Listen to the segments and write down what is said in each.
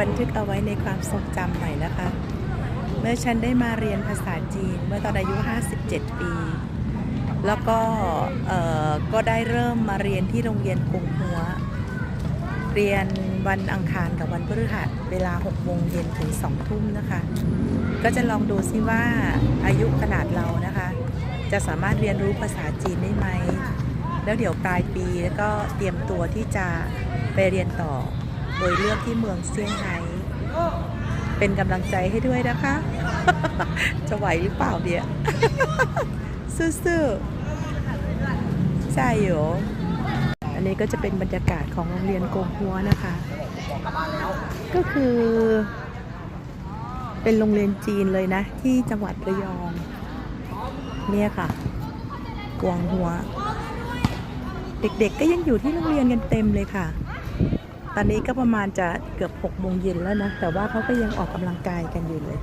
บันทึกเอาไว้ในความทรงจำหน่อยนะคะ เมื่อฉันได้มาเรียนภาษาจีนเมื่อตอนอายุ 57 ปี แล้วก็ก็ได้เริ่มมาเรียนที่โรงเรียนกงหัว เรียนวันอังคารกับวันพฤหัสเวลา6โมงเย็นถึง2ทุ่มนะคะ ก็จะลองดูซิว่าอายุขนาดเรานะคะ จะสามารถเรียนรู้ภาษาจีนได้ไหม แล้วเดี๋ยวปลายปีแล้วก็เตรียมตัวที่จะไปเรียนต่อ โดยเลือกที่เมืองเซี่ยงไฮ้เป็นกำลังใจให้ด้วยนะคะ จะไหวหรือเปล่าเนี่ยสู้ๆใช่โยอันนี้ก็จะเป็นบรรยากาศของโรงเรียนกงหัวนะคะ ก็คือ เป็นโรงเรียนจีนเลยนะ ที่จังหวัดระยอง เนี่ยค่ะกวงหัว เด็กๆก็ยังอยู่ที่โรงเรียนกันเต็มเลยค่ะ ตอนนี้ก็ประมาณจะเกือบ6โมงเย็นแล้วนะ แต่ว่าเขาก็ยังออกกำลังกายกันอยู่เลย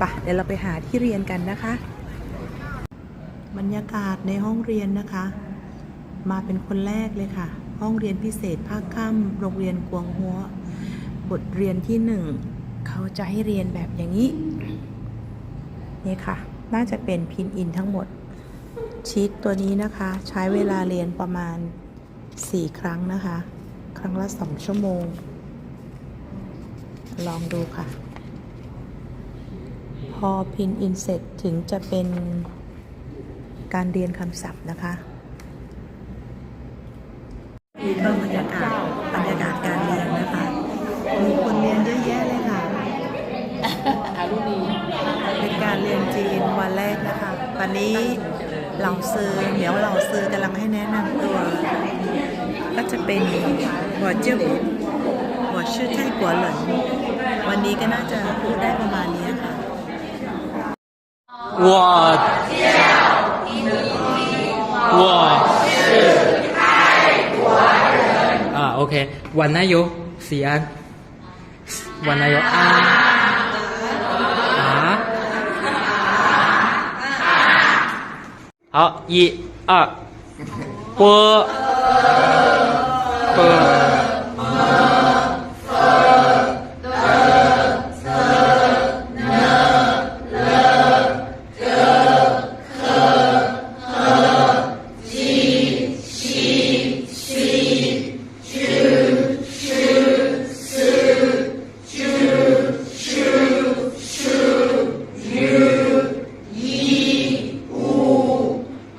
ปะเดี๋ยวเราไปหาที่เรียนกันนะคะ บรรยากาศในห้องเรียนนะคะ มาเป็นคนแรกเลยค่ะ ห้องเรียนพิเศษภาคค่ำโรงเรียนกวงหัว บทเรียนที่หนึ่งเขาจะให้เรียนแบบอย่างนี้ นี่ค่ะ น่าจะเป็นพินอินทั้งหมด ชีตตัวนี้นะคะ ใช้เวลาเรียนประมาณ 4 ครั้งนะคะ ครั้งละ2ชั่วโมง ลองดูค่ะ พอพินอินเสร็จถึงจะเป็นการเรียนคำศัพท์นะคะนี่ก็บรรยากาศบรรยากาศการเรียนนะคะ มีคนเรียนเยอะแยะเลยค่ะ เป็นการเรียนจีนวันแรกนะคะตอนนี้เหล่าซื้อเดี๋ยวเหล่าซื้อกำลังให้แนะนำตัว ก็จะเป็น หัวเจิ้วหัวชื่อไท่กัวเหลินวันนี้ก็น่าจะพูดได้ประมาณนี้ค่ะ 我我啊，OK，วันนายกสีอันวันนายกอา啊好，一二，波波。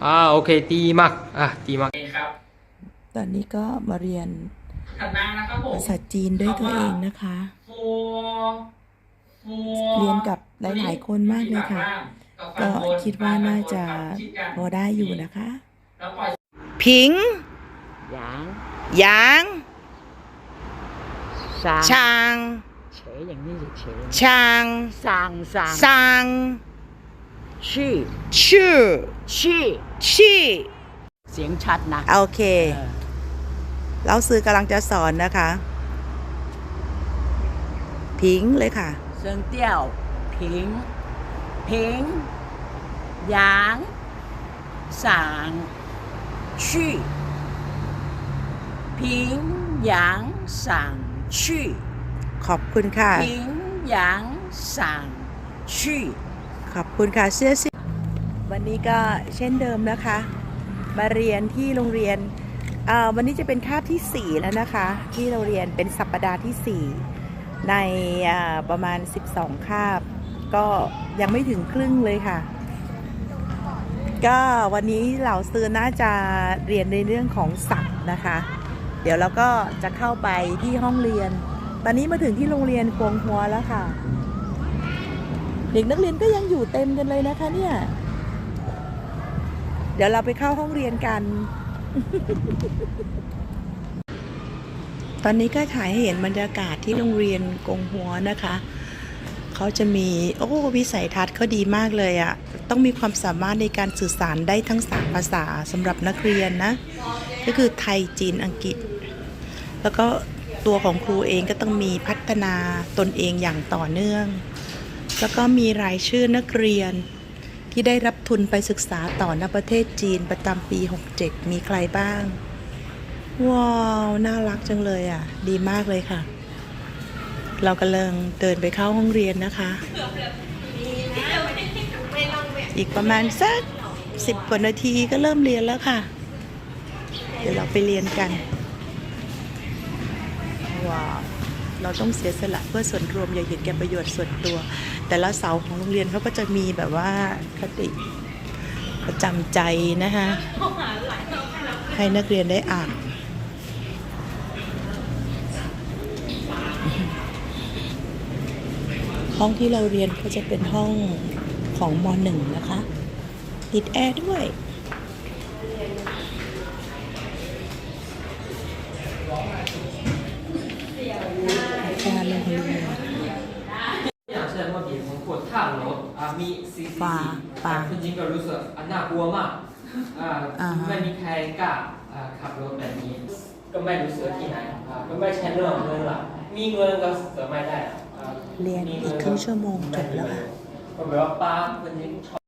อ่าโอเคดีมากอะดีมากครับตอนนี้ก็มาเรียนถัดมานะครับผมภาษาจีนด้วยตัวเองนะคะฟัวฟัวเรียนกับหลาย ๆ คนมากเลยค่ะ ก็คิดว่าน่าจะพอได้อยู่นะคะแล้วปล่อยผิง阳หยาง上ชางเฉยอย่างนี้เฉยชางสร้างสร้างซางชื่อชื่อชื่อ ชี่เสียงชัดนะโอเคเออเราซื้อกำลังจะสอนนะคะผิงเลยค่ะ เสียงเตี้ยวผิงผิงหยาง สางชื่อผิงหยางสางชื่อขอบคุณค่ะผิงหยางสางชื่อขอบคุณค่ะเสื้อสิ วันนี้ก็เช่นเดิมนะคะ มาเรียนที่โรงเรียนวันนี้จะเป็นคาบที่ 4 แล้วนะคะ ที่เราเรียนเป็นสัปดาห์ที่ 4 ในประมาณ 12 คาบ ก็ยังไม่ถึงครึ่งเลยค่ะ ก็วันนี้เหล่าซื้อน่าจะเรียนในเรื่องของศัพท์นะคะ เดี๋ยวเราก็จะเข้าไปที่ห้องเรียน ตอนนี้มาถึงที่โรงเรียนกวงหัวแล้วค่ะ เด็กนักเรียนก็ยังอยู่เต็มกันเลยนะคะเนี่ย ดี๋ยวเราไปเข้าห้องเรียนกัน ตอนนี้ก็ถ่ายให้เห็นบรรยากาศที่โรงเรียนกงหัวนะคะเขาจะมีโอ้วิสัยทัศน์เขาดีมากเลยอะต้องมีความสามารถในการสื่อสารได้ทั้งสามภาษาสำหรับนักเรียนนะ ก็คือไทยจีนอังกฤษ แล้วก็ตัวของครูเองก็ต้องมีพัฒนาตนเองอย่างต่อเนื่อง แล้วก็มีรายชื่อนักเรียน ที่ได้รับทุนไปศึกษาต่อณประเทศจีนประจำปี 67 มีใครบ้าง ว้าว น่ารักจังเลยอะ ดีมากเลยค่ะ เรากำลังเดินไปเข้าห้องเรียนนะคะ อีกประมาณสักสิบกว่านาทีก็เริ่มเรียนแล้วค่ะ เดี๋ยวเราไปเรียนกัน ว้าว เราต้องเสียสละเพื่อส่วนรวมอย่าเห็นแก่ประโยชน์ส่วนตัว แต่ละเสาของโรงเรียนเขาก็จะมีแบบว่าคติประจำใจนะคะให้นักเรียนได้อ่านห้องที่เราเรียนก็จะเป็นห้องของมหนึ่งนะคะ ติดแอร์ด้วย เมื่อกี้ผมกดท่ารถอ่ามี CCTV ป่าป่าคุณจริงก็รู้สึกอันน่ากลัวมากอ่าอ่าฮะ ไม่มีใครกล้าอ่าขับรถแบบนี้ ก็ไม่รู้สึกที่ไหนอ่าก็ไม่ใช่เรื่องเงินหรอกมีเงินก็เสริมไม่ได้อ่าเรียนมีอีงิกครึ่งชั่วโมงจบแล้วค่ะ ก็แบบว่าป้าคนนี้ชอบ